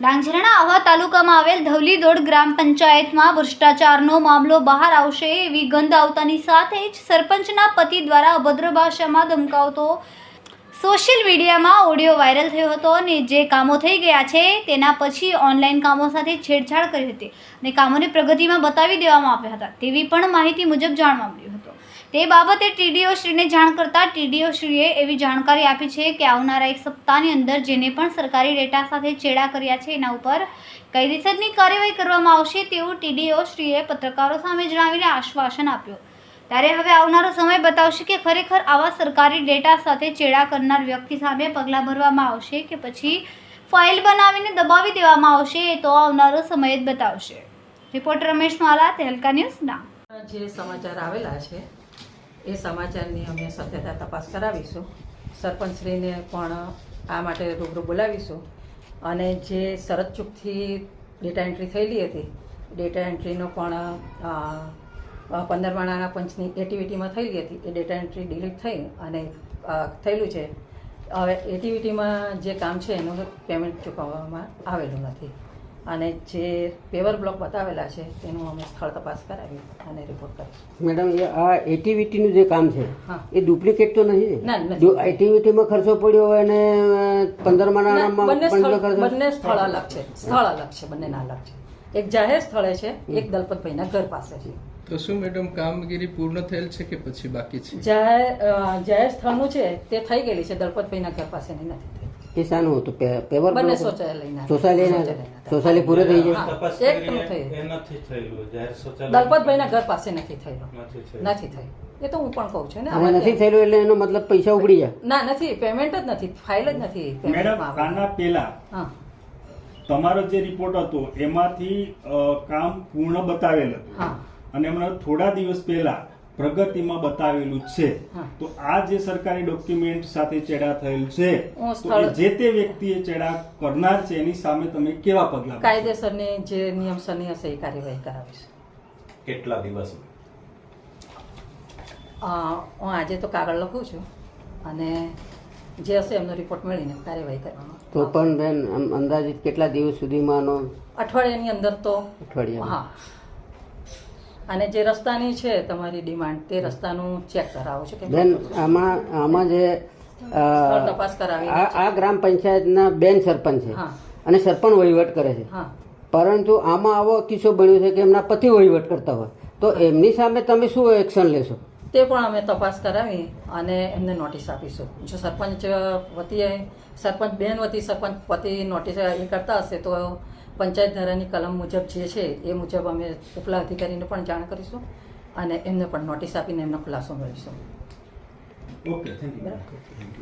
ડાંગ જિલ્લાના આહવા તાલુકામાં આવેલ ધવલીદોડ ગ્રામ પંચાયતમાં ભ્રષ્ટાચારનો મામલો બહાર આવશે એવી ગંધ આવતાની સાથે જ સરપંચના પતિ દ્વારા અભદ્ર ભાષામાં ધમકાવતો સોશિયલ મીડિયામાં ઓડિયો વાયરલ થયો હતો અને જે કામો થઈ ગયા છે તેના પછી ઓનલાઈન કામો સાથે છેડછાડ કરી હતી અને કામોને પ્રગતિમાં બતાવી દેવામાં આવ્યા હતા તેવી પણ માહિતી મુજબ જાણવા મળ્યું તે બાબતે ટીડીઓ શ્રીને જાણ કરતા ટીડીઓ શ્રીએ એવી જાણકારી આપી છે કે આવનારા એક સપ્તાહની અંદર જેને પણ સરકારી ડેટા સાથે ચેડા કર્યા છે એના ઉપર કાયદેસરની કાર્યવાહી કરવામાં આવશે તેવું ટીડીઓ શ્રીએ પત્રકારો સામે જણાવીને આશ્વાસન આપ્યું. ત્યારે હવે આવનારો સમય બતાવશે કે ખરેખર આવા સરકારી ડેટા સાથે ચેડા કરનાર વ્યક્તિ સામે પગલાં ભરવામાં આવશે કે પછી ફાઇલ બનાવીને દબાવી દેવામાં આવશે એ તો આવનારો સમય જ બતાવશે. રિપોર્ટર રમેશ માલા, તહેલકા ન્યૂઝ ડાંગ જે સમાચાર આવેલા છે એ સમાચારની અમે સત્યતા તપાસ કરાવીશું. સરપંચશ્રીને પણ આ માટે રૂબરૂ બોલાવીશું. અને જે શરત ચૂકથી ડેટા એન્ટ્રી થયેલી હતી, ડેટા એન્ટ્રીનો પણ પંદર માણાના પંચની એક્ટિવિટીમાં થયેલી હતી. એ ડેટા એન્ટ્રી ડિલીટ થઈ અને થયેલું છે. હવે એક્ટિવિટીમાં જે કામ છે એનું પેમેન્ટ ચૂકવવામાં આવેલું નથી. અને જે પેવર બ્લોક બતાવેલા છે તેનું અમે સ્થળ તપાસ કરાવી અને રિપોર્ટ કરીશું. મેડમ એ આ એટીવીટીનું જે કામ છે એ ડુપ્લિકેટ તો નહીં ને? નથી. જો એટીવીટીમાં ખર્ચો પડ્યો હોય અને પંદર ના, બંને સ્થળ અલગ છે. સ્થળ અલગ છે બંનેના અલગ છે. એક જાહેર સ્થળે છે એક દલપતભાઈના ઘર પાસે છે. તો શું મેડમ કામગીરી પૂર્ણ થયેલ છે કે પછી બાકી છે? જાહેર જાહેર સ્થળનું છે તે થઈ ગયેલી છે દલપતભાઈના ઘર પાસેની નથી. એ શાનું હતું પેપર બંને બ્લોક? શૌચાલયના. શૌચાલયના શૌચાલયના. શૌચાલય પૂરો થઈ ગયો. એક કરી થયું. એ નથી થયેલું શૌચાલય દલપતભાઈના ઘર પાસે નથી થયેલો. નથી થયું એ તો હું પણ કહું છું ને આમાં નથી થયેલું એટલે એનો મતલબ પૈસા ઉપડી જાય. ના નથી પેમેન્ટ જ નથી ફાઇલ જ નથી મેડમ આના પહેલા હા. તમારો જે રિપોર્ટ હતો એમાંથી કામ પૂર્ણ બતાવેલ હતું. હા. અને એમણે થોડા દિવસ પહેલા પ્રગતિમાં બતાવેલું છે. તો આ જે સરકારી ડોક્યુમેન્ટ સાથે ચેડા થયેલ છે હું તો જે તે વ્યક્તિએ ચેડા કરનાર છે એની સામે તમે કેવા પગલા? કાયદેસરની જે નિયમસરની હશે એ કાર્યવાહી કરાવીશ. કેટલા દિવસ? હું આજે તો કાગળ લખું છું અને જે હશે એમનો રિપોર્ટ મળીને કાર્યવાહી કરવાનો તો પણ બેન અંદાજિત કેટલા દિવસ સુધીમાંનો અઠવાડિયાની અંદર તો અઠવાડિયા હા. અને જે રસ્તાની છે તમારી ડિમાન્ડ તે રસ્તાનું ચેક કરાવો છો કે બેન આમાં આમાં જે તપાસ કરાવી આ આ ગ્રામ પંચાયતના બેન સરપંચ છે. અને સરપંચ વહીવટ કરે છે. હા. પરંતુ આમાં આવો કિસ્સો બન્યો છે કે એમના પતિ વહીવટ કરતા હોય. તો એમની સામે તમે શું એક્શન લેશો? તે પણ અમે તપાસ કરાવી અને એમને નોટિસ આપીશું. જો સરપંચ વતી સરપંચ બેન વતી સરપંચ પતિ નોટિસ એ કરતા હશે તો પંચાયત ધારાની કલમ મુજબ જે છે એ મુજબ અમે ઉપલા અધિકારીને પણ જાણ કરીશું અને એમને પણ નોટિસ આપીને એમનો ખુલાસો મેળવીશું. Okay thank you